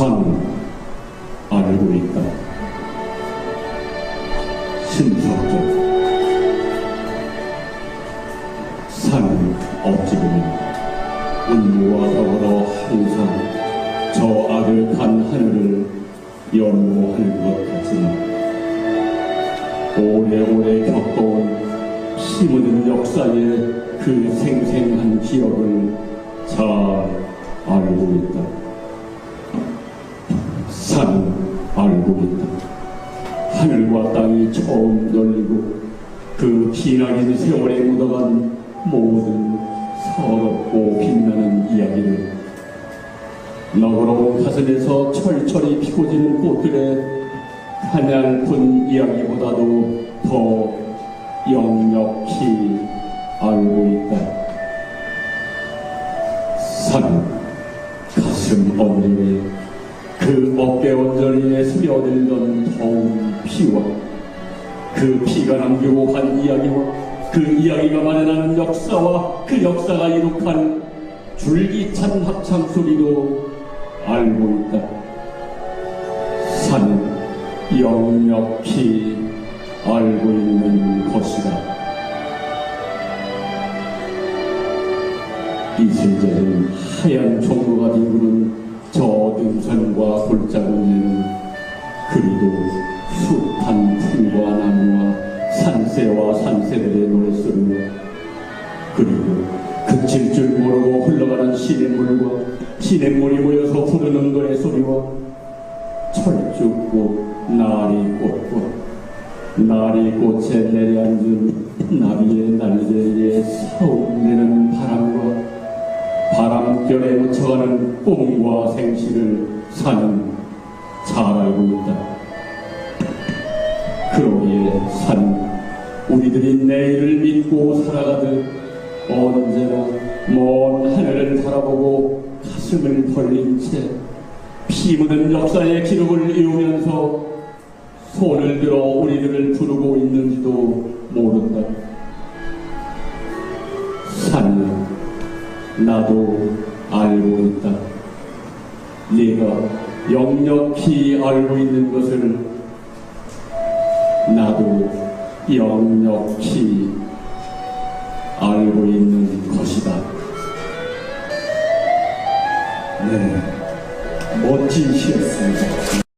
산 알고 있다. 신석적 산 어찌 보면 운무와 더불어 항상 저 아득한 하늘을 연모하는 것 같지만 오래오래 겪어온 피 묻은 역사의 그 생생한 기억을 잘 알고 있다. 산 알고 있다. 하늘과 땅이 처음 열리고 그 기나긴 세월에 묻어간 모든 서럽고 빛나는 이야기를 너그러운 가슴에서 철철이 피고 지는 꽃들의 한얇은 이야기보다도 더 역력히 알고 있다. 산 가슴 언저리에 그 어깨 언저리에 스며들던 더운 피와 그 피가 남기고 간 이야기와 그 이야기가 마련하는 역사와 그 역사가 이룩한 줄기찬 합창 소리도 알고 있다. 산은 역력히 알고 있는 것이다. 이슬절은 하얀 종로가 뒤부는 저 등산과 골짜기는 그리고 숱한 풀과 나무와 산새와 산새들의 노랫소리와 그리고 그칠 줄 모르고 흘러가는 시냇물과 시냇물이 모여서 부르는 노래 소리와 철쭉꽃 나리꽃과 나리꽃에 내려앉은 나비의 날개에 바람과 바람결에 묻혀가는 꿈과 생시를 사는 잘 알고 있다. 그러기에 산 우리들이 내일을 믿고 살아가듯 언제나 먼 하늘을 바라보고 가슴을 벌린 채 피 묻은 역사의 기록을 이으면서 손을 들어 우리들을 부르고 있는지도 모른다. 산 나도 알고 있다. 네가 역력히 알고 있는 것을 나도 역력히 알고 있는 것이다. 네, 멋진 시였습니다.